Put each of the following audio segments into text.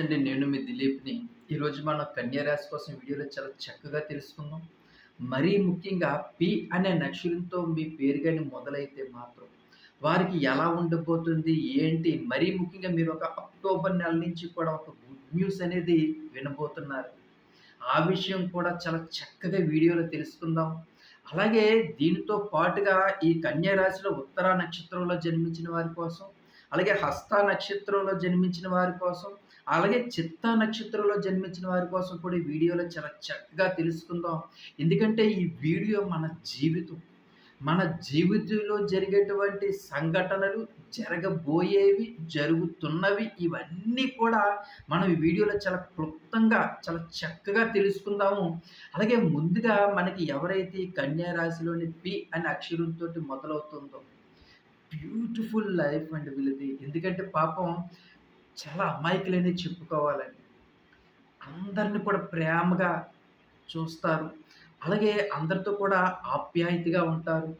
అండి. నేను మీ దిలీప్ని. ఈరోజు మనం కన్యా రాశి కోసం వీడియోలో చాలా చక్కగా తెలుసుకుందాం. మరీ ముఖ్యంగా పి అనే నక్షత్రంతో మీ పేరు కానీ మొదలైతే మాత్రం వారికి ఎలా ఉండబోతుంది? ఏంటి? మరీ ముఖ్యంగా మీరు ఒక అక్టోబర్ నెల నుంచి కూడా ఒక గుడ్ న్యూస్ అనేది వినబోతున్నారు. ఆ విషయం కూడా చాలా చక్కగా వీడియోలో తెలుసుకుందాం. అలాగే దీనితో పాటుగా ఈ కన్యా రాశిలో ఉత్తర నక్షత్రంలో జన్మించిన వారి కోసం అలాగే హస్త నక్షత్రంలో జన్మించిన వారి కోసం అలాగే చిత్త నక్షత్రంలో జన్మించిన వారి కోసం కూడా ఈ వీడియోలో చాలా చక్కగా తెలుసుకుందాం. ఎందుకంటే ఈ వీడియో మన జీవితం. మన జీవితంలో జరిగేటువంటి సంఘటనలు జరగబోయేవి జరుగుతున్నవి ఇవన్నీ కూడా మనం ఈ వీడియోలో చాలా క్లుప్తంగా చాలా చక్కగా తెలుసుకుందాము. అలాగే ముందుగా మనకి ఎవరైతే కన్యా రాశిలోని పి అనే అక్షరంతో మొదలవుతుందో బ్యూటిఫుల్ లైఫ్ అండి వీళ్ళది. ఎందుకంటే పాపం చాలా అమాయకులనే చెప్పుకోవాలండి. అందరిని కూడా ప్రేమగా చూస్తారు. అలాగే అందరితో కూడా ఆప్యాయతగా ఉంటారు.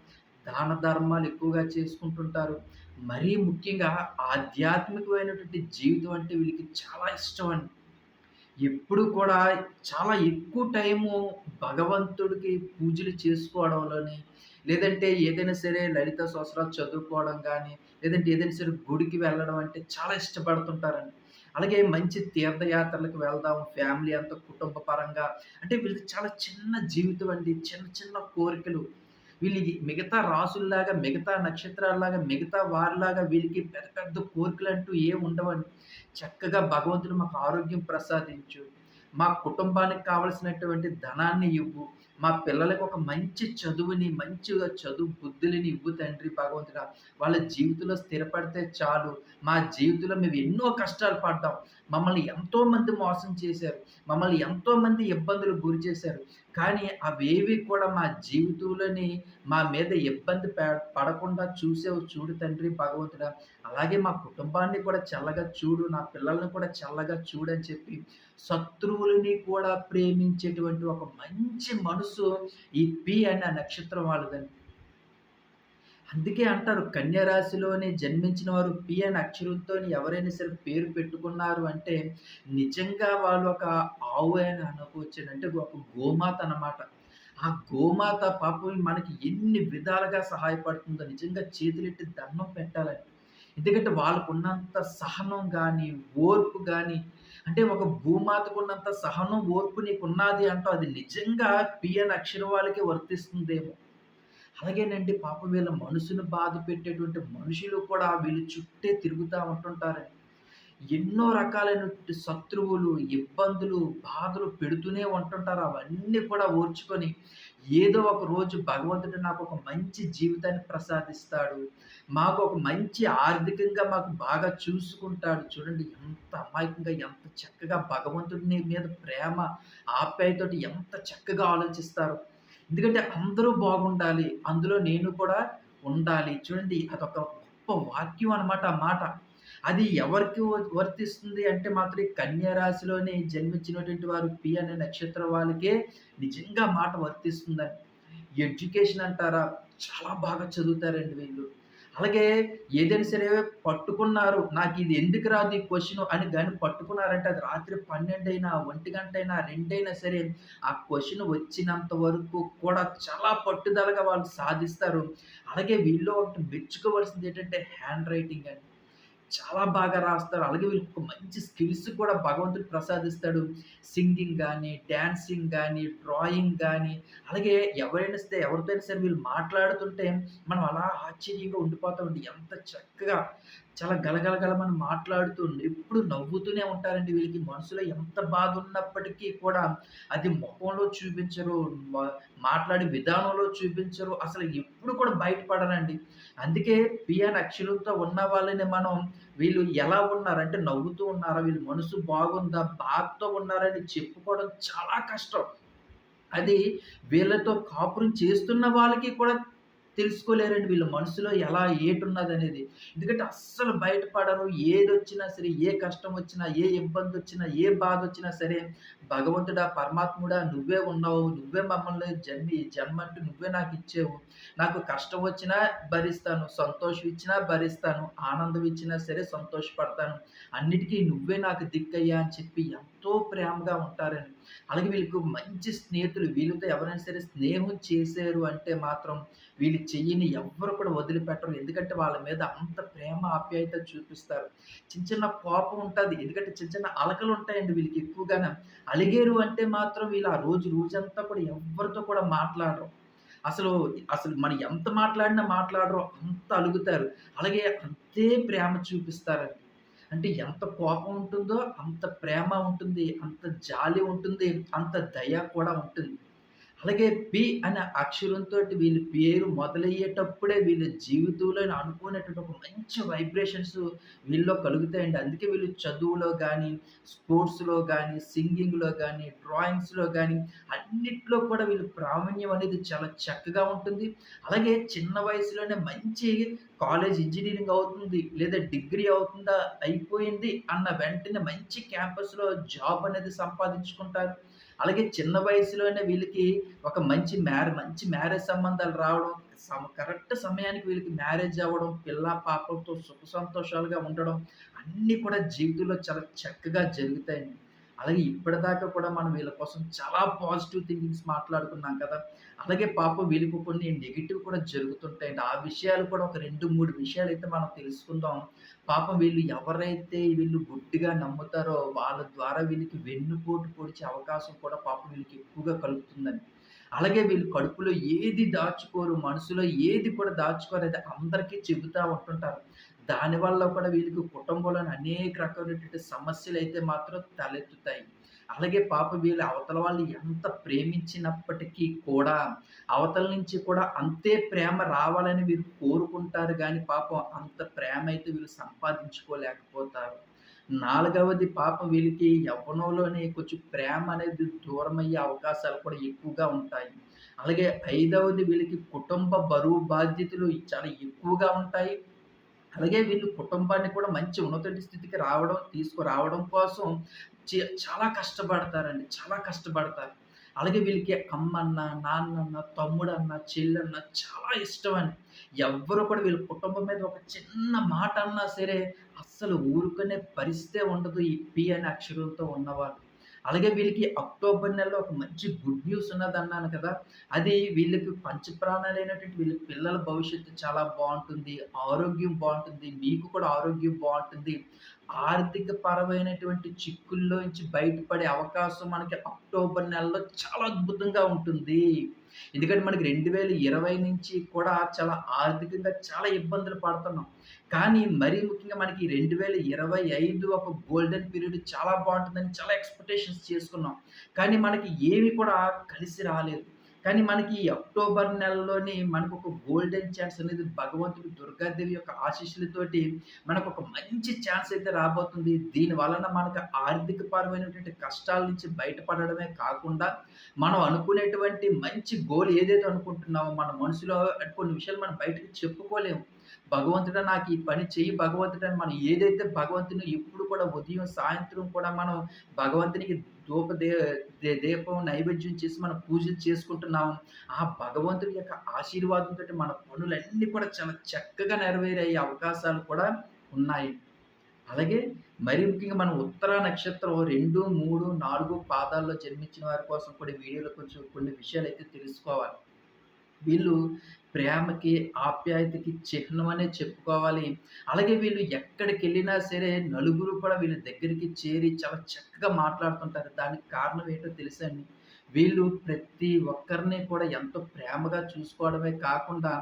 దాన ధర్మాలు ఎక్కువగా చేసుకుంటుంటారు. మరీ ముఖ్యంగా ఆధ్యాత్మికమైనటువంటి జీవితం అంటే వీళ్ళకి చాలా ఇష్టం అండి. ఎప్పుడు కూడా చాలా ఎక్కువ టైము భగవంతుడికి పూజలు చేసుకోవడంలోని లేదంటే ఏదైనా సరే లలిత సహస్రాలు చదువుకోవడం కానీ లేదంటే ఏదైనా సరే గుడికి వెళ్ళడం అంటే చాలా ఇష్టపడుతుంటారండి. అలాగే మంచి తీర్థయాత్రలకు వెళ్దాం ఫ్యామిలీ అంతా కుటుంబ పరంగా అంటే వీళ్ళకి చాలా చిన్న జీవితం అండి. చిన్న చిన్న కోరికలు. వీళ్ళకి మిగతా రాసుల్లాగా మిగతా నక్షత్రాల్లాగా మిగతా వారిలాగా వీళ్ళకి పెద్ద పెద్ద కోరికలు అంటూ ఏం ఉండవండి. చక్కగా భగవంతుడు మాకు ఆరోగ్యం ప్రసాదించు. మా కుటుంబానికి కావలసినటువంటి ధనాన్ని ఇవ్వు. మా పిల్లలకు ఒక మంచి చదువుని మంచిగా చదువు బుద్ధులని ఇవ్వు తండ్రి భగవంతుడా. వాళ్ళ జీవితంలో స్థిరపడితే చాలు. మా జీవితంలో మేము ఎన్నో కష్టాలు పడ్డాం. మమ్మల్ని ఎంతోమంది మోసం చేశారు. మమ్మల్ని ఎంతోమంది ఇబ్బందులు గురి చేశారు. కానీ అవేవి కూడా మా జీవితంలోని మా మీద ఇబ్బంది పడకుండా చూసేవు. చూడు తండ్రి భగవంతుడా అలాగే మా కుటుంబాన్ని కూడా చల్లగా చూడు నా పిల్లల్ని కూడా చల్లగా చూడని చెప్పి శత్రువులని కూడా ప్రేమించేటువంటి ఒక మంచి మనసు ఈ పి అనే నక్షత్రం వాళ్ళదండి. అందుకే అంటారు కన్యరాశిలోని జన్మించిన వారు పి అనే అక్షరంతో ఎవరైనా సరే పేరు పెట్టుకున్నారు అంటే నిజంగా వాళ్ళు ఒక ఆవు అని అనుకోవచ్చు అంటే ఒక గోమాత అన్నమాట. ఆ గోమాత పాపం మనకి ఎన్ని విధాలుగా సహాయపడుతుందో నిజంగా చేతులెట్టి దండం పెట్టాలంటే ఎందుకంటే వాళ్ళకు ఉన్నంత సహనం కానీ ఓర్పు కానీ అంటే ఒక భూమాతకున్నంత సహనం ఓర్పు నీకున్నది అంటూ అది నిజంగా పిఎన్ అక్షరం వాళ్ళకి వర్తిస్తుందేమో. అలాగేనండి పాపం వీళ్ళ మనసును బాధ పెట్టేటువంటి మనుషులు కూడా వీళ్ళు చుట్టే తిరుగుతూ ఉంటుంటారండి. ఎన్నో రకాలైన శత్రువులు ఇబ్బందులు బాధలు పెడుతూనే ఉంటుంటారు. అవన్నీ కూడా ఓర్చుకొని ఏదో ఒక రోజు భగవంతుడు నాకు ఒక మంచి జీవితాన్ని ప్రసాదిస్తాడు. మాకు ఒక మంచి ఆర్థికంగా మాకు బాగా చూసుకుంటాడు. చూడండి ఎంత అమాయకంగా ఎంత చక్కగా భగవంతుడిని మీద ప్రేమ ఆప్యాయతోటి ఎంత చక్కగా ఆలోచిస్తారు. ఎందుకంటే అందరూ బాగుండాలి అందులో నేను కూడా ఉండాలి. చూడండి అదొక గొప్ప వాక్యం అనమాట ఆ మాట. అది ఎవరికి వర్తిస్తుంది అంటే మాత్రం కన్యా రాశిలోనే జన్మించినటువంటి వారు పి అనే నక్షత్రం వాళ్ళకే నిజంగా మాట వర్తిస్తుందని. ఎడ్యుకేషన్ అంటారా చాలా బాగా చదువుతారండి వీళ్ళు. అలాగే ఏదైనా సరే పట్టుకున్నారు నాకు ఇది ఎందుకు రాదు ఈ క్వశ్చన్ అని కానీ పట్టుకున్నారంటే అది రాత్రి పన్నెండు అయినా ఒంటి గంట అయినా రెండైనా సరే ఆ క్వశ్చన్ వచ్చినంత వరకు కూడా చాలా పట్టుదలగా వాళ్ళు సాధిస్తారు. అలాగే వీళ్ళు ఒకటి మెచ్చుకోవాల్సింది ఏంటంటే హ్యాండ్ రైటింగ్ అని చాలా బాగా రాస్తారు. అలాగే వీళ్ళకి ఒక మంచి స్కిల్స్ కూడా భగవంతుడు ప్రసాదిస్తాడు. సింగింగ్ కానీ డ్యాన్సింగ్ కానీ డ్రాయింగ్ కానీ అలాగే ఎవరైనా సరే ఎవరితో సరే వీళ్ళు మాట్లాడుతుంటే మనం అలా ఆశ్చర్యంగా ఉండిపోతామండి ఎంత చక్కగా చాలా గలగలగల మనం మాట్లాడుతూ ఎప్పుడు నవ్వుతూనే ఉంటారండి వీళ్ళకి. మనసులో ఎంత బాధ ఉన్నప్పటికీ కూడా అది ముఖంలో చూపించరు మాట్లాడే విధానంలో చూపించరు. అసలు ఎప్పుడు కూడా బయటపడరండి. అందుకే పిఎన్ అక్షరులతో ఉన్న వాళ్ళని మనం వీళ్ళు ఎలా ఉన్నారంటే నవ్వుతూ ఉన్నారా వీళ్ళు మనసు బాగుందా బాధతో ఉన్నారని చెప్పుకోవడం చాలా కష్టం. అది వీళ్ళతో కాపురం చేస్తున్న వాళ్ళకి కూడా తెలుసుకోలేరండి వీళ్ళ మనసులో ఎలా ఏటున్నది అనేది ఎందుకంటే అస్సలు బయటపడరు. ఏదొచ్చినా సరే, ఏ కష్టం వచ్చినా, ఏ ఇబ్బంది వచ్చినా ఏ బాధ వచ్చినా సరే, భగవంతుడా, పరమాత్ముడా నువ్వే ఉన్నావు. నువ్వే మమ్మల్ని జన్మి జన్మంటూ నువ్వే నాకు ఇచ్చేవు నాకు కష్టం వచ్చినా భరిస్తాను. సంతోషం ఇచ్చినా భరిస్తాను. ఆనందం ఇచ్చినా సరే సంతోషపడతాను. అన్నిటికీ నువ్వే నాకు దిక్కయ్యా అని చెప్పి ఎంతో ప్రేమగా ఉంటారని అలాగే వీళ్ళకు మంచి స్నేహితులు. వీళ్ళతో ఎవరైనా సరే స్నేహం చేశారు అంటే మాత్రం వీళ్ళు చెయ్యిని ఎవ్వరు కూడా వదిలిపెట్టరు. ఎందుకంటే వాళ్ళ మీద అంత ప్రేమ, ఆప్యాయత చూపిస్తారు. చిన్న చిన్న కోపం ఉంటుంది ఎందుకంటే చిన్న చిన్న అలకలు ఉంటాయండి వీళ్ళకి ఎక్కువగానే అలిగేరు అంటే మాత్రం వీళ్ళు ఆ రోజు రోజంతా కూడా ఎవరితో కూడా మాట్లాడరు. అసలు, అసలు మనం ఎంత మాట్లాడినా మాట్లాడరు. అంత అలుగుతారు. అలాగే అంతే ప్రేమ చూపిస్తారండి. అంటే ఎంత కోపం ఉంటుందో అంత ప్రేమ ఉంటుంది. అంత జాలి ఉంటుంది. అంత దయ కూడా ఉంటుంది. అలాగే పి అనే అక్షరంతో వీళ్ళ పేరు మొదలయ్యేటప్పుడే వీళ్ళ జీవితంలో అనుకునేటువంటి ఒక మంచి వైబ్రేషన్స్ వీళ్ళలో కలుగుతాయండి. అందుకే వీళ్ళు చదువులో కానీ స్పోర్ట్స్‌లో కానీ సింగింగ్‌లో కానీ డ్రాయింగ్స్‌లో కానీ అన్నిట్లో కూడా వీళ్ళు ప్రావీణ్యం అనేది చాలా చక్కగా ఉంటుంది. అలాగే చిన్న వయసులోనే మంచి కాలేజ్ ఇంజనీరింగ్ అవుతుంది. లేదా డిగ్రీ అవుతుందా అయిపోయింది అన్న వెంటనే మంచి క్యాంపస్‌లో జాబ్ అనేది సంపాదించుకుంటారు. అలాగే చిన్న వయసులోనే వీళ్ళకి ఒక మంచి మ్యారే మంచి మ్యారేజ్ సంబంధాలు రావడం, సమ కరెక్ట్ సమయానికి వీళ్ళకి మ్యారేజ్ అవ్వడం, పిల్ల పాపలతో సుఖ సంతోషాలుగా ఉండడం అన్నీ కూడా జీవితంలో చాలా చక్కగా జరుగుతాయండి. అలాగే ఇప్పటిదాకా కూడా మనం వీళ్ళ కోసం చాలా పాజిటివ్ థింకింగ్స్ మాట్లాడుకున్నాం కదా! అలాగే పాపం వీళ్ళకి కొన్ని నెగిటివ్ కూడా జరుగుతుంటాయండి. ఆ విషయాలు కూడా ఒక రెండు మూడు విషయాలు అయితే మనం తెలుసుకుందాం. పాపం వీళ్ళు ఎవరైతే వీళ్ళు గుడ్డిగా నమ్ముతారో వాళ్ళ ద్వారా వీళ్ళకి వెన్నుపోటు పొడిచే అవకాశం కూడా పాపం వీళ్ళకి ఎక్కువగా కలుగుతుందని అలాగే వీళ్ళు కడుపులో ఏది దాచుకోరు. మనసులో ఏది కూడా దాచుకోరు. అది అందరికీ చెబుతూ ఉంటుంటారు. దానివల్ల కూడా వీళ్ళకి కుటుంబంలోని అనేక రకమైనటువంటి అయితే మాత్రం తలెత్తుతాయి. అలాగే పాప వీళ్ళు అవతల వాళ్ళు ఎంత ప్రేమించినప్పటికీ కూడా, అవతల నుంచి కూడా అంతే ప్రేమ రావాలని వీరు కోరుకుంటారు కానీ పాపం అంత ప్రేమ అయితే వీళ్ళు సంపాదించుకోలేకపోతారు. నాలుగవది పాపం వీళ్ళకి యవ్వనంలోనే కొంచెం ప్రేమ అనేది దూరమయ్యే అవకాశాలు కూడా ఎక్కువగా ఉంటాయి. అలాగే ఐదవది వీళ్ళకి కుటుంబ బరువు బాధ్యతలు చాలా ఎక్కువగా ఉంటాయి. అలాగే వీళ్ళు కుటుంబాన్ని కూడా మంచి ఉన్నత స్థితికి రావడం తీసుకురావడం కోసం చే చాలా కష్టపడతారండి. చాలా కష్టపడతారు. అలాగే వీళ్ళకి అమ్మన్న, నాన్నన్న, తమ్ముడన్న, చెల్లన్న చాలా ఇష్టమండి. ఎవ్వరు కూడా వీళ్ళ కుటుంబం మీద ఒక చిన్న మాట అన్నా సరే అస్సలు ఊరుకునే పరిస్థితే ఉండదు ఈ పి అనే అక్షరంతో ఉన్నవాళ్ళు. అలాగే వీళ్ళకి అక్టోబర్ నెలలో ఒక మంచి గుడ్ న్యూస్ ఉన్నది అన్నాను కదా! అది వీళ్ళకి పంచప్రాణాలైనటువంటి వీళ్ళ పిల్లల భవిష్యత్తు చాలా బాగుంటుంది ఆరోగ్యం బాగుంటుంది మీకు కూడా ఆరోగ్యం బాగుంటుంది ఆర్థిక పరమైనటువంటి చిక్కుల్లోంచి బయటపడే అవకాశం మనకి అక్టోబర్ నెలలో చాలా అద్భుతంగా ఉంటుంది. ఎందుకంటే మనకి 2020 నుంచి కూడా చాలా ఆర్థికంగా చాలా ఇబ్బందులు పడుతున్నాం. కానీ మరీ ముఖ్యంగా మనకి 2025 ఒక గోల్డెన్ పీరియడ్ చాలా బాగుంటుందని చాలా ఎక్స్‌పెక్టేషన్స్ చేసుకున్నాం. కానీ మనకి ఏవి కూడా కలిసి రాలేదు. కానీ మనకి ఈ అక్టోబర్ నెలలోని ఒక గోల్డెన్ ఛాన్స్ అనేది భగవంతుడు దుర్గాదేవి యొక్క ఆశీస్సులతోటి మనకు ఒక మంచి ఛాన్స్ అయితే రాబోతుంది. దీని వలన మనకు ఆర్థిక పరమైనటువంటి కష్టాల నుంచి బయటపడడమే కాకుండా, మనం అనుకునేటువంటి మంచి గోల్ ఏదైతే అనుకుంటున్నామో మన మనసులో కొన్ని విషయాలు మనం బయటకి చెప్పుకోలేము. భగవంతుడా నాకు ఈ పని చెయ్యి భగవంతుడా మనం ఏదైతే భగవంతుని ఎప్పుడు కూడా ఉదయం, సాయంత్రం కూడా మనం భగవంతునికి ధూప దే దీపం నైవేద్యం చేసి మనం పూజలు చేసుకుంటున్నాము. ఆ భగవంతుడి యొక్క ఆశీర్వాదంతో మన పనులన్నీ కూడా చాలా చక్కగా నెరవేరే అవకాశాలు కూడా ఉన్నాయి. అలాగే మరి ముఖ్యంగా మనం ఉత్తర నక్షత్రం 2, 3, 4 పాదాల్లో జన్మించిన వారి కోసం కూడా వీడియోలో కొంచెం కొన్ని విషయాలు అయితే తెలుసుకోవాలి. వీళ్ళు ప్రేమకి, ఆప్యాయతకి చిహ్నం అనే చెప్పుకోవాలి. అలాగే వీళ్ళు ఎక్కడికెళ్ళినా సరే నలుగురు కూడా వీళ్ళ దగ్గరికి చేరి చాలా చక్కగా మాట్లాడుతుంటారు. దానికి కారణం ఏంటో తెలుసండి వీళ్ళు ప్రతి ఒక్కరిని కూడా ఎంతో ప్రేమగా చూసుకోవడమే కాకుండా,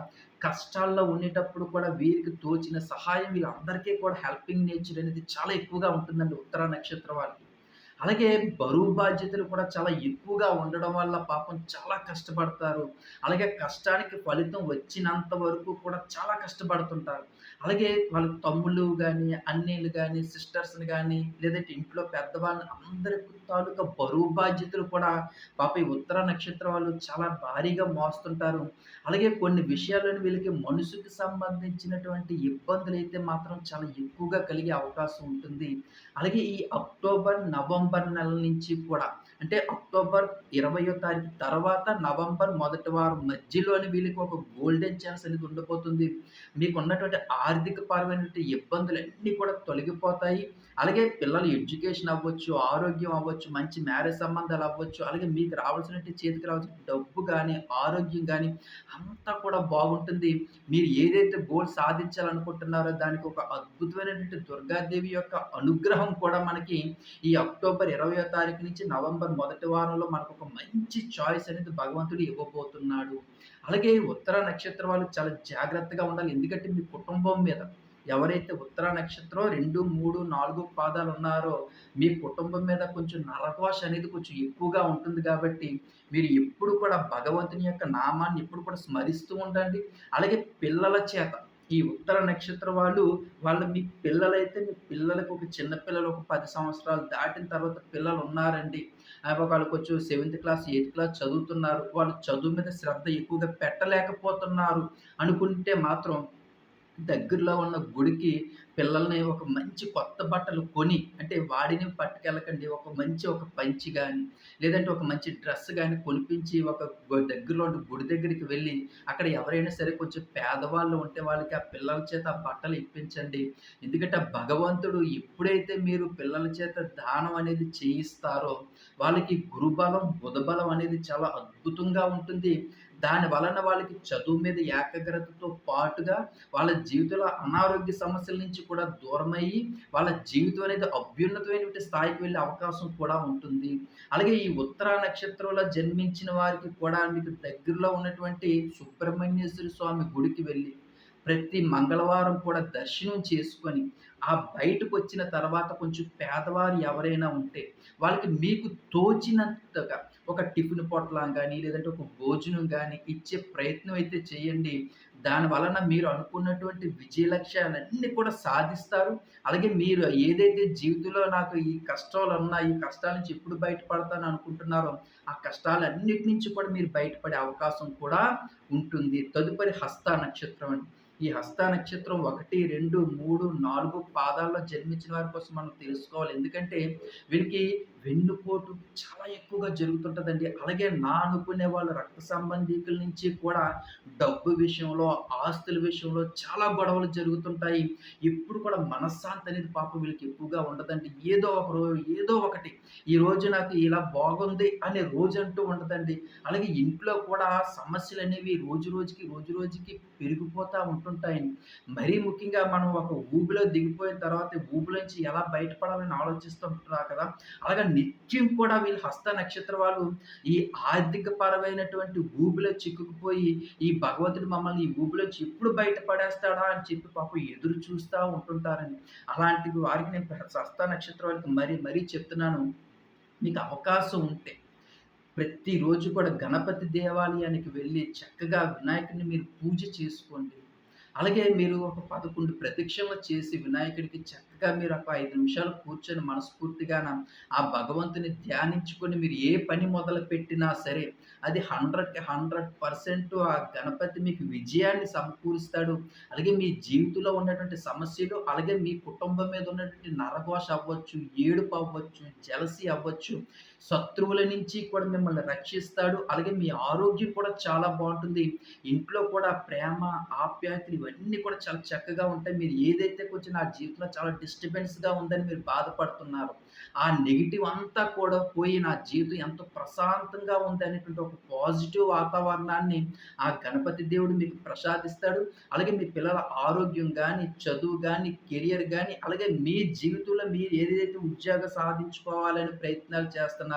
కష్టాల్లో ఉండేటప్పుడు కూడా వీరికి తోచిన సహాయం వీళ్ళందరికీ కూడా హెల్పింగ్ నేచర్ అనేది చాలా ఎక్కువగా ఉంటుందండి ఉత్తర నక్షత్రం వాళ్ళకి. అలాగే బరువు బాధ్యతలు కూడా చాలా ఎక్కువగా ఉండడం వల్ల పాపం చాలా కష్టపడతారు. అలాగే కష్టానికి ఫలితం వచ్చినంత వరకు కూడా చాలా కష్టపడుతుంటారు. అలాగే వాళ్ళ తమ్ముళ్ళు కానీ అన్నీలు కానీ సిస్టర్స్‌ని కానీ లేదంటే ఇంట్లో పెద్దవాళ్ళని అందరి తాలూకా బరువు బాధ్యతలు కూడా పాప ఈ ఉత్తర నక్షత్రం వాళ్ళు చాలా భారీగా మోస్తుంటారు. అలాగే కొన్ని విషయాలను వీళ్ళకి మనసుకి సంబంధించినటువంటి ఇబ్బందులైతే మాత్రం చాలా ఎక్కువగా కలిగే అవకాశం ఉంటుంది. అలాగే ఈ అక్టోబర్, నవంబర్ నెల నుంచి కూడా అంటే అక్టోబర్ 20వ తారీఖు తర్వాత నవంబర్ మొదటి వారం మధ్యలోని వీళ్ళకి ఒక గోల్డెన్ ఛాన్స్ అనేది ఉండబోతుంది. మీకున్నటువంటి ఆర్థిక పరమైనటువంటి ఇబ్బందులన్నీ కూడా తొలగిపోతాయి. అలాగే పిల్లల ఎడ్యుకేషన్ అవ్వచ్చు, ఆరోగ్యం అవ్వచ్చు, మంచి మ్యారేజ్ సంబంధాలు అవ్వచ్చు, అలాగే మీకు రావాల్సిన చేతికి రావాల్సిన డబ్బు కానీ ఆరోగ్యం కానీ అంతా కూడా బాగుంటుంది. మీరు ఏదైతే గోల్ సాధించాలనుకుంటున్నారో దానికి ఒక అద్భుతమైనటువంటి దుర్గాదేవి యొక్క అనుగ్రహం కూడా మనకి ఈ అక్టోబర్ 20వ తారీఖు నుంచి నవంబర్ మొదటి వారంలో మనకు ఒక మంచి చాయిస్ అనేది భగవంతుడు ఇవ్వబోతున్నాడు. అలాగే ఉత్తర నక్షత్రం వాళ్ళు చాలా జాగ్రత్తగా ఉండాలి. ఎందుకంటే మీ కుటుంబం మీద ఎవరైతే ఉత్తర నక్షత్రం 2, 3, 4 పాదాలు ఉన్నారో మీ కుటుంబం మీద కొంచెం నరఘోష అనేది కొంచెం ఎక్కువగా ఉంటుంది కాబట్టి మీరు ఎప్పుడు కూడా భగవంతుని యొక్క నామాన్ని ఎప్పుడు కూడా స్మరిస్తూ ఉండండి. అలాగే పిల్లల చేత ఈ ఉత్తర నక్షత్ర వాళ్ళు, వాళ్ళ మీ పిల్లలైతే మీ పిల్లలకు ఒక చిన్న పిల్లలు ఒక పది సంవత్సరాలు దాటిన తర్వాత పిల్లలు ఉన్నారండి వాళ్ళు కొంచెం సెవెంత్ క్లాస్, ఎయిత్ క్లాస్ చదువుతున్నారు. వాళ్ళు చదువు మీద శ్రద్ధ ఎక్కువగా పెట్టలేకపోతున్నారు అనుకుంటే మాత్రం దగ్గరలో ఉన్న గుడికి పిల్లల్ని ఒక మంచి కొత్త బట్టలు కొని అంటే వాడిని పట్టుకెళ్ళకండి. ఒక మంచి ఒక పంచి కానీ లేదంటే ఒక మంచి డ్రెస్ కానీ కొనిపించి ఒక దగ్గరలో ఉన్న గుడి దగ్గరికి వెళ్ళి అక్కడ ఎవరైనా సరే కొంచెం పేదవాళ్ళు ఉంటే వాళ్ళకి ఆ పిల్లల చేత ఆ బట్టలు ఇప్పించండి. ఎందుకంటే ఆ భగవంతుడు ఎప్పుడైతే మీరు పిల్లల చేత దానం అనేది చేయిస్తారో, వాళ్ళకి గురుబలం, బుధబలం అనేది చాలా అద్భుతంగా ఉంటుంది. దాని వలన వాళ్ళకి చదువు మీద ఏకాగ్రతతో పాటుగా వాళ్ళ జీవితంలో అనారోగ్య సమస్యల నుంచి కూడా దూరమయ్యి, వాళ్ళ జీవితం అనేది అభ్యున్నతమైనటువంటి స్థాయికి వెళ్ళే అవకాశం కూడా ఉంటుంది. అలాగే ఈ ఉత్తర నక్షత్రంలో జన్మించిన వారికి కూడా మీకు దగ్గరలో ఉన్నటువంటి సుబ్రహ్మణ్యేశ్వర స్వామి గుడికి వెళ్ళి ప్రతి మంగళవారం కూడా దర్శనం చేసుకొని, ఆ బయటకొచ్చిన తర్వాత కొంచెం పేదవారు ఎవరైనా ఉంటే, వాళ్ళకి మీకు తోచినంతగా ఒక టిఫిన్ పొట్లం కానీ లేదంటే ఒక భోజనం కానీ ఇచ్చే ప్రయత్నం అయితే చేయండి. దాని వలన మీరు అనుకున్నటువంటి విజయ లక్ష్యాలన్నీ కూడా సాధిస్తారు. అలాగే మీరు ఏదైతే జీవితంలో నాకు ఈ కష్టాలు కష్టాలున్నాయి, ఈ కష్టాల నుంచి ఎప్పుడు బయటపడతాను అనుకుంటున్నారో, ఆ కష్టాలన్నిటి నుంచి కూడా మీరు బయటపడే అవకాశం కూడా ఉంటుంది. తదుపరి హస్త నక్షత్రం అండి. ఈ హస్త నక్షత్రం 1, 2, 3, 4 పాదాల్లో జన్మించిన వారి కోసం మనం తెలుసుకోవాలి. ఎందుకంటే వీరికి వెన్నుపోటు చాలా ఎక్కువగా జరుగుతుంటుందండి అలాగే నా అనుకునే వాళ్ళు రక్త సంబంధీకుల నుంచి కూడా డబ్బు విషయంలో, ఆస్తుల విషయంలో చాలా గొడవలు జరుగుతుంటాయి. ఎప్పుడు కూడా మనశ్శాంతి అనేది పాపం వీళ్ళకి ఎక్కువగా ఉండదండి. ఏదో ఒక రోజు ఏదో ఒకటి ఈ రోజు నాకు ఇలా బాగుంది అనే రోజు అంటూ ఉండదండి. అలాగే ఇంట్లో కూడా సమస్యలు అనేవి రోజు రోజుకి, రోజు రోజుకి పెరిగిపోతూ ఉంటుంటాయండి. మరీ ముఖ్యంగా మనం ఒక ఊబిలో దిగిపోయిన తర్వాత ఊబిలోంచి ఎలా బయటపడాలని ఆలోచిస్తుంటున్నారు కదా! అలాగే నిత్యం కూడా వీళ్ళు హస్త నక్షత్ర వాళ్ళు ఈ ఆర్థిక పరమైనటువంటి ఊబిలో చిక్కుకుపోయి, ఈ భగవంతుడు మమ్మల్ని ఈ ఊబిలోంచి ఎప్పుడు బయట పడేస్తాడా అని చెప్పి పాపం ఎదురు చూస్తూ ఉంటుంటారని అలాంటి వారికి నేను హస్త నక్షత్ర వాళ్ళకి మరీ మరీ చెప్తున్నాను. మీకు అవకాశం ఉంటే ప్రతిరోజు కూడా గణపతి దేవాలయానికి వెళ్ళి చక్కగా వినాయకుడిని మీరు పూజ చేసుకోండి. అలాగే మీరు ఒక పదకొండు ప్రతిక్షమ చేసి వినాయకుడికి చక్కగా మీరు ఒక ఐదు నిమిషాలు కూర్చొని మనస్ఫూర్తిగాన ఆ భగవంతుని ధ్యానించుకొని మీరు ఏ పని మొదలుపెట్టినా సరే అది 100కి 100% ఆ గణపతి మీకు విజయాన్ని సమకూరుస్తాడు. అలాగే మీ జీవితంలో ఉన్నటువంటి సమస్యలు, అలాగే మీ కుటుంబం మీద ఉన్నటువంటి నరఘోష అవ్వచ్చు, ఏడుపు అవ్వచ్చు, జలసి అవ్వచ్చు, శత్రువుల నుంచి కూడా మిమ్మల్ని రక్షిస్తాడు. అలాగే మీ ఆరోగ్యం కూడా చాలా బాగుంటుంది ఇంట్లో కూడా ప్రేమ, ఆప్యాయతలు ఇవన్నీ కూడా చాలా చక్కగా ఉంటాయి. మీరు ఏదైతే కొంచెం నా జీవితంలో చాలా డిస్టర్బెన్స్‌గా ఉందని మీరు బాధపడుతున్నారు ఆ నెగిటివ్ అంతా కూడా పోయి నా జీవితం ఎంతో ప్రశాంతంగా ఉంది అనేటువంటి ఒక పాజిటివ్ వాతావరణాన్ని ఆ గణపతి దేవుడు మీకు ప్రసాదిస్తాడు. అలాగే మీ పిల్లల ఆరోగ్యం కానీ చదువు కానీ కెరియర్ కానీ అలాగే మీ జీవితంలో మీరు ఏదైతే ఉద్యోగం సాధించుకోవాలని ప్రయత్నాలు చేస్తున్నారు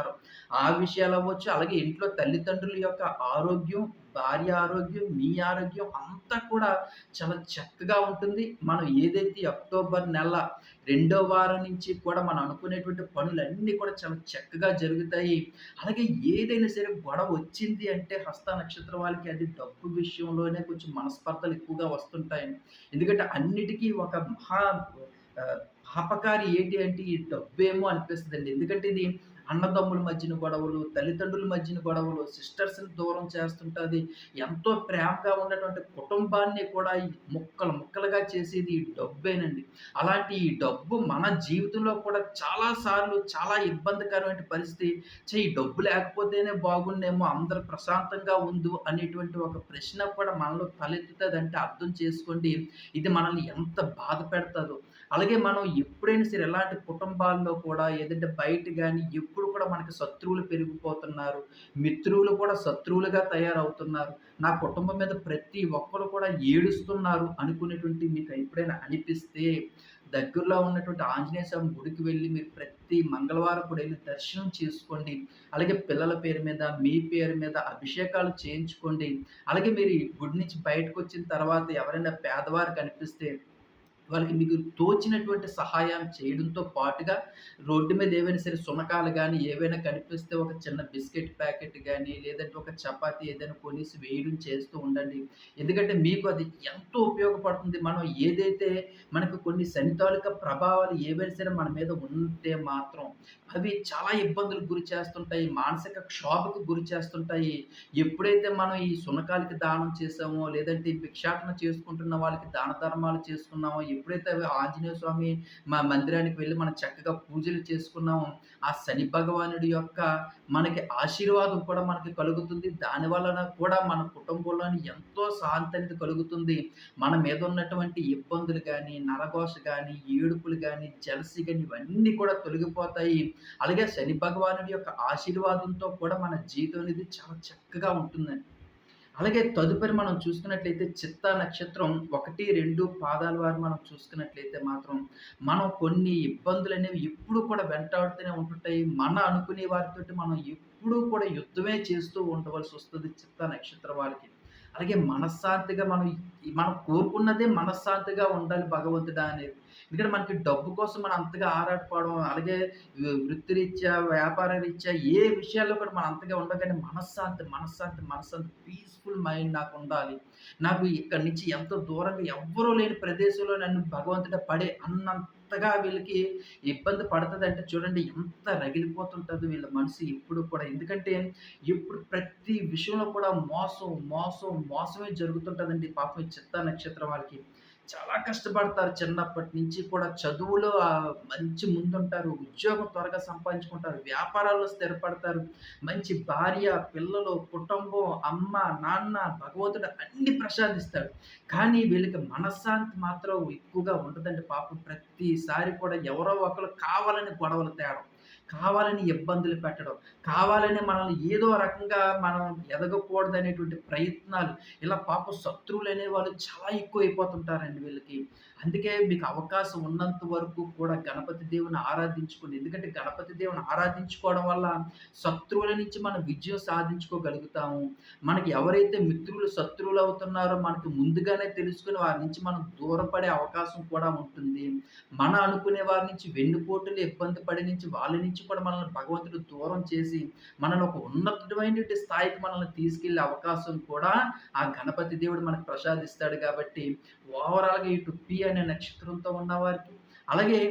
ఆ విషయాలు అవ్వచ్చు, అలాగే ఇంట్లో తల్లిదండ్రుల యొక్క ఆరోగ్యం, భార్య ఆరోగ్యం, మీ ఆరోగ్యం అంతా కూడా చాలా చక్కగా ఉంటుంది. మనం ఏదైతే అక్టోబర్ నెల రెండో వారం నుంచి కూడా మనం అనుకునేటువంటి పనులన్నీ కూడా చాలా చక్కగా జరుగుతాయి. అలాగే ఏదైనా సరే గొడవ వచ్చింది అంటే హస్త నక్షత్రం వాళ్ళకి అది డబ్బు విషయంలోనే కొంచెం మనస్పర్ధలు ఎక్కువగా వస్తుంటాయి. ఎందుకంటే అన్నిటికీ ఒక మహా పాపకారి ఏంటి అంటే ఈ డబ్బేమో అండి ఎందుకంటే ఇది అన్నదమ్ముల మధ్యన గొడవలు, తల్లిదండ్రుల మధ్యన గొడవలు, సిస్టర్స్‌ని దూరం చేస్తుంటుంది ఎంతో ప్రేమగా ఉన్నటువంటి కుటుంబాన్ని కూడా ముక్కలు ముక్కలుగా చేసేది ఈ డబ్బేనండి. అలాంటి ఈ డబ్బు మన జీవితంలో కూడా చాలా సార్లు చాలా ఇబ్బందికరమైన పరిస్థితి చే ఈ డబ్బు లేకపోతేనే బాగుండేమో అందరూ ప్రశాంతంగా ఉందు అనేటువంటి ఒక ప్రశ్న కూడా మనలో తలెత్తుతుంది అంటే అర్థం చేసుకోండి. ఇది మనల్ని ఎంత బాధ పెడతాదో అలాగే మనం ఎప్పుడైనా సరే ఎలాంటి కుటుంబాల్లో కూడా ఏదంటే బయట కానీ ఎప్పుడు కూడా మనకి శత్రువులు పెరిగిపోతున్నారు. మిత్రులు కూడా శత్రువులుగా తయారవుతున్నారు. నా కుటుంబం మీద ప్రతి ఒక్కరు కూడా ఏడుస్తున్నారు అనుకునేటువంటి మీకు ఎప్పుడైనా అనిపిస్తే దగ్గరలో ఉన్నటువంటి ఆంజనేయ స్వామి గుడికి వెళ్ళి మీరు ప్రతి మంగళవారం కూడా వెళ్ళి దర్శనం చేసుకోండి. అలాగే పిల్లల పేరు మీద, మీ పేరు మీద అభిషేకాలు చేయించుకోండి. అలాగే మీరు ఈ గుడి నుంచి బయటకొచ్చిన తర్వాత ఎవరైనా పేదవారు కనిపిస్తే వాళ్ళకి మీకు తోచినటువంటి సహాయం చేయడంతో పాటుగా రోడ్డు మీద ఏవైనా సరే సునకాలు కానీ ఏవైనా కనిపిస్తే ఒక చిన్న బిస్కెట్ ప్యాకెట్ కానీ లేదంటే ఒక చపాతీ ఏదైనా కొనేసి వేయడం చేస్తూ ఉండండి. ఎందుకంటే మీకు అది ఎంతో ఉపయోగపడుతుంది. మనం ఏదైతే మనకు కొన్ని శని ప్రభావాలు ఏవైనా సరే మన మీద ఉంటే మాత్రం అవి చాలా ఇబ్బందులకు గురి చేస్తుంటాయి. మానసిక క్షోభకు గురి చేస్తుంటాయి. ఎప్పుడైతే మనం ఈ సునకాలకి దానం చేసామో, లేదంటే ఈ భిక్షాటన చేసుకుంటున్న వాళ్ళకి దాన ధర్మాలు చేసుకున్నామో, ఎప్పుడైతే ఆంజనేయ స్వామి మా మందిరానికి వెళ్ళి మనం చక్కగా పూజలు చేసుకున్నామో, ఆ శని భగవానుడి యొక్క మనకి ఆశీర్వాదం కూడా మనకి కలుగుతుంది. దాని వలన కూడా మన కుటుంబంలోని ఎంతో శాంతి అనేది కలుగుతుంది. మన మీద ఉన్నటువంటి ఇబ్బందులు కానీ నరఘోష కానీ ఏడుపులు కానీ జలసి కానీ ఇవన్నీ కూడా తొలగిపోతాయి. అలాగే శని భగవానుడి యొక్క ఆశీర్వాదంతో కూడా మన జీవితం అనేది చాలా చక్కగా ఉంటుందండి. అలాగే తదుపరి మనం చూసుకున్నట్లయితే చిత్తా నక్షత్రం 1, 2 పాదాల వారు మనం చూసుకున్నట్లయితే మాత్రం, మనం కొన్ని ఇబ్బందులనేవి ఇప్పుడు కూడా వెంటాడుతూనే ఉంటుంటాయి. మన అనుకునే వారితోటి మనం ఎప్పుడూ కూడా యుద్ధమే చేస్తూ ఉండవలసి వస్తుంది చిత్తా నక్షత్రం వారికి. అలాగే మనశ్శాంతిగా మనం మనం కోరుకున్నదే మనశ్శాంతిగా ఉండాలి భగవంతుడా అనేది. ఎందుకంటే మనకి డబ్బు కోసం మనం అంతగా ఆరాటపడడం, అలాగే వృత్తిరీత్యా, వ్యాపార రీత్యా ఏ విషయాల్లో కూడా మనం అంతగా ఉండం కానీ మనశ్శాంతి, మనశ్శాంతి, మనశ్శాంతి పీస్‌ఫుల్ మైండ్ నాకు ఉండాలి నాకు ఇక్కడి నుంచి ఎంతో దూరంగా ఎవ్వరూ లేని ప్రదేశంలో నన్ను భగవంతుడ పడే ఎంతగా వీళ్ళకి ఇబ్బంది పడతదంటే చూడండి ఎంత రగిలిపోతుంటదో వీళ్ళ మనసు ఎప్పుడు కూడా. ఎందుకంటే ఎప్పుడు ప్రతి విషయంలో కూడా మోసం, మోసం, మోసమే జరుగుతుంటుందండి పాపం ఈ నక్షత్రం వాళ్ళకి. చాలా కష్టపడతారు చిన్నప్పటి నుంచి కూడా చదువులో మంచి ముందుంటారు. ఉద్యోగం త్వరగా సంపాదించుకుంటారు. వ్యాపారాల్లో స్థిరపడతారు. మంచి భార్య, పిల్లలు, కుటుంబం, అమ్మ, నాన్న, భగవంతుడు అన్ని ప్రసాదిస్తాడు. కానీ వీళ్ళకి మనశ్శాంతి మాత్రం ఎక్కువగా ఉండదండి పాపం. ప్రతిసారి కూడా ఎవరో ఒకరు కావాలని గొడవలు తేడం కావాలని ఇబ్బందులు పెట్టడం. కావాలని మనల్ని ఏదో రకంగా మనం ఎదగకూడదనేటువంటి ప్రయత్నాలు. ఇలా పాప శత్రువులు అనే వాళ్ళు చాలా ఎక్కువ అయిపోతుంటారండి వీళ్ళకి. అందుకే మీకు అవకాశం ఉన్నంత వరకు కూడా గణపతి దేవుని ఆరాధించుకోండి. ఎందుకంటే గణపతి దేవుని ఆరాధించుకోవడం వల్ల శత్రువుల నుంచి మనం విజయం సాధించుకోగలుగుతాము. మనకి ఎవరైతే మిత్రులు శత్రువులు అవుతున్నారో మనకు ముందుగానే తెలుసుకుని వారి నుంచి మనం దూరపడే అవకాశం కూడా ఉంటుంది. మన అనుకునే వారి నుంచి వెన్నుపోటులు ఇబ్బంది పడి నుంచి వాళ్ళ నుంచి కూడా మనల్ని భగవంతుడు దూరం చేసి మనల్ని ఒక ఉన్నతమైన స్థాయికి మనల్ని తీసుకెళ్ళే అవకాశం కూడా ఆ గణపతి దేవుడు మనకు ప్రసాదిస్తాడు కాబట్టి ఓవరాల్‌గా ఇటు పి అనే నక్షత్రంతో ఉన్నవారికి, అలాగే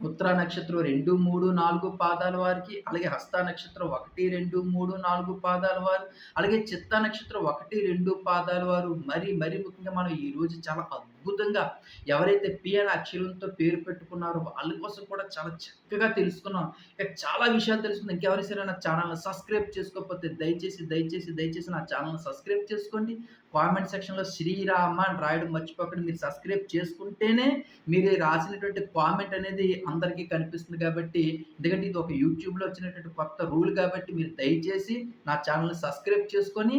ఉత్తర నక్షత్రం 2, 3, 4 పాదాల వారికి, అలాగే హస్త నక్షత్రం 1, 2, 3, 4 పాదాల వారు, అలాగే చిత్తా నక్షత్రం 1, 2 పాదాల వారు మరి మరి ముఖ్యంగా మనం ఈరోజు చాలా అద్భుతంగా ఎవరైతే పి అనే అక్షరంతో పేరు పెట్టుకున్నారో వాళ్ళ కోసం కూడా చాలా చక్కగా తెలుసుకున్నాం. ఇంకా చాలా విషయాలు తెలుసుకుందాం. ఇంకెవరైనా సరే నా ఛానల్ని సబ్స్క్రైబ్ చేసుకోకపోతే దయచేసి, దయచేసి, దయచేసి నా ఛానల్ని సబ్స్క్రైబ్ చేసుకోండి. కామెంట్ సెక్షన్‌లో శ్రీరామ అని రాయడం మర్చిపోకండి. మీరు సబ్స్క్రైబ్ చేసుకుంటేనే మీరు రాసినటువంటి కామెంట్ అనేది అందరికీ కనిపిస్తుంది కాబట్టి ఎందుకంటే ఇది ఒక యూట్యూబ్‌లో వచ్చినటువంటి కొత్త రూల్ కాబట్టి మీరు దయచేసి నా ఛానల్ని సబ్స్క్రైబ్ చేసుకొని